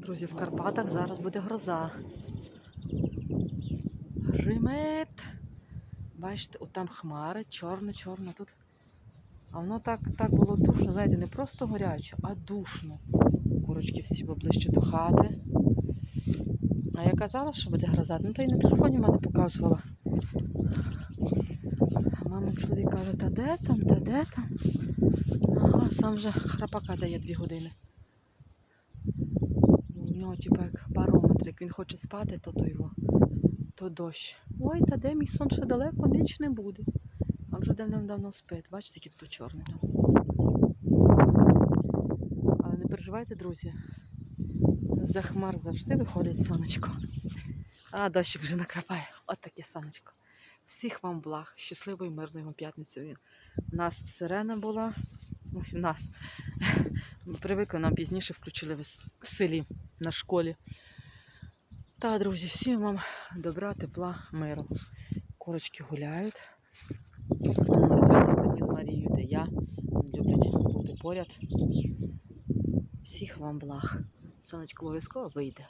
Друзі, в Карпатах зараз буде гроза. Гримить. Бачите, от там хмари, чорно-чорно тут. А воно так, так було душно, знаєте, не просто гаряче, а душно. Курочки всі ближче до хати. А я казала, що буде гроза. Ну то й на телефоні мене показувала. Мама чоловік каже, та де там, та де там? Ага, сам вже храпака дає дві години. Нього типу як барометр, як він хоче спати, то то його, то дощ. Ой, та де мій сон ще далеко, ніч не буде. А вже давним-давно спить. Бачите, який тут чорний там. Але не переживайте, друзі. За хмар завжди виходить сонечко. А дощик вже накрапає. От таке сонечко. Всіх вам благ, щасливої, мирної вам п'ятниці. У нас сирена була. У нас. Ми привикли, нам пізніше включили в селі на школі. Та, друзі, всім вам добра, тепла, миру. Корочки гуляють. Мені з Марією, де я. Люблять бути поряд. Всіх вам благ. Сонечко обов'язково вийде.